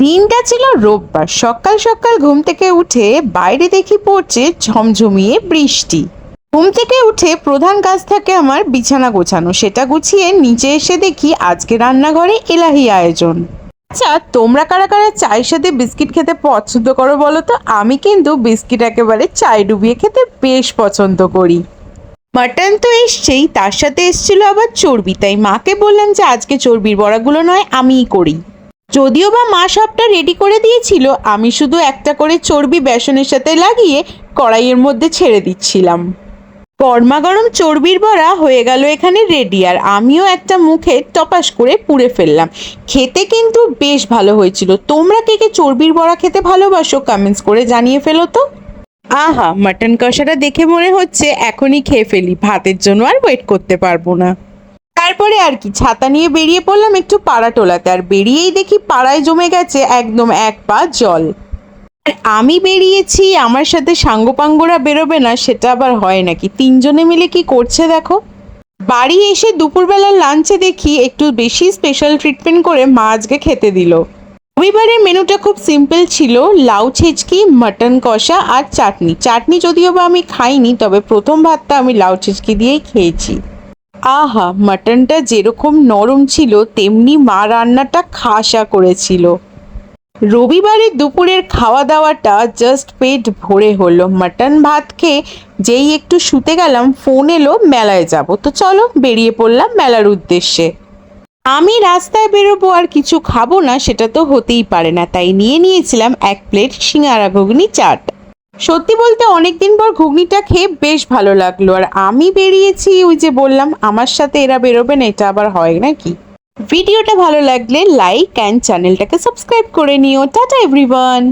দিনটা ছিল রোববার। সকাল সকাল ঘুম থেকে উঠে বাইরে দেখি পড়ছে ঝমঝমিয়ে বৃষ্টি। ঘুম থেকে উঠে প্রধান কাজ থাকে আমার বিছানা গোছানো। সেটা গুছিয়ে নিচে এসে দেখি আজকে রান্নাঘরে এলাহি আয়োজন। আচ্ছা তোমরা কারা কারা চায়ের সাথে বিস্কিট খেতে পছন্দ করো বলো তো? আমি কিন্তু বিস্কিট একেবারে চায় ডুবিয়ে খেতে বেশ পছন্দ করি। মাটন তো এসছেই, তার সাথে এসছিল আবার চর্বি। তাই মাকে বললাম যে, আজকে চর্বির বড়াগুলো নয়, আমিই করি। যদিও বা মা সবটা রেডি করে দিয়েছিল, আমি শুধু একটা করে চর্বি বেসনের সাথে লাগিয়ে কড়াইয়ের মধ্যে ছেড়ে দিচ্ছিলাম। গরমা গরম চর্বির বড়া হয়ে গেল এখানে রেডি আর আমিও একটা মুখে টপাস করে পুড়ে ফেললাম। খেতে কিন্তু বেশ ভালো হয়েছিল। তোমরা কে কে চর্বির বড়া খেতে ভালোবাসো কমেন্টস করে জানিয়ে ফেলো তো। আহা মাটন কষাটা দেখে মনে হচ্ছে এখনই খেয়ে ফেলি, ভাতের জন্য আর ওয়েট করতে পারব না। তারপরে আর কি, ছাতা নিয়ে বেরিয়ে পড়লাম একটু পাড়া টোলাতে। আর বেরিয়েই দেখি পাড়ায় জমে গেছে একদম এক পা জল। আর আমি বেরিয়েছি, আমার সাথে সাঙ্গপাঙ্গরা বেরোবে না, সেটা আবার হয় নাকি? তিনজনে মিলে কি করছে দেখো? বাড়ি এসে দুপুরবেলা লাঞ্চে দেখি একটু বেশি স্পেশাল ট্রিটমেন্ট করে মা আজকে খেতে দিল। রবিবারের মেনুটা খুব সিম্পল ছিল, লাউ ছেচকি মাটন কষা আর চাটনি। চাটনি যদিও বা আমি খাইনি, তবে প্রথম ভাতটা আমি লাউ ছেচকি দিয়েই খেয়েছি। আহা, মাটনটা যেরকম নরম ছিল, তেমনি মা রান্নাটা খাসা করেছিল। রবিবারের দুপুরের খাওয়া দাওয়াটা জাস্ট পেট ভরে হলো। মাটন ভাত খেয়ে যেই একটু শুতে গেলাম ফোন এলো, মেলায় যাব। তো চলো, বেরিয়ে পড়লাম মেলার উদ্দেশ্যে। আমি রাস্তায় বেরোবো আর কিছু খাব না, সেটা তো হতেই পারে না। তাই নিয়ে নিয়েছিলাম এক প্লেট সিঙ্গারা ঘুগনি চাট। সত্যি বলতে অনেকদিন পর ঘুগনিটা খেয়ে বেশ ভালো লাগল। আর আমি বেরিয়েছি, ওই যে বললাম, আমার সাথে এরা বেরোবেন এটা আবার হয় নাকি? ভিডিওটা ভালো লাগলে লাইক অ্যান্ড চ্যানেলটাকে সাবস্ক্রাইব করে নিও। Tata everyone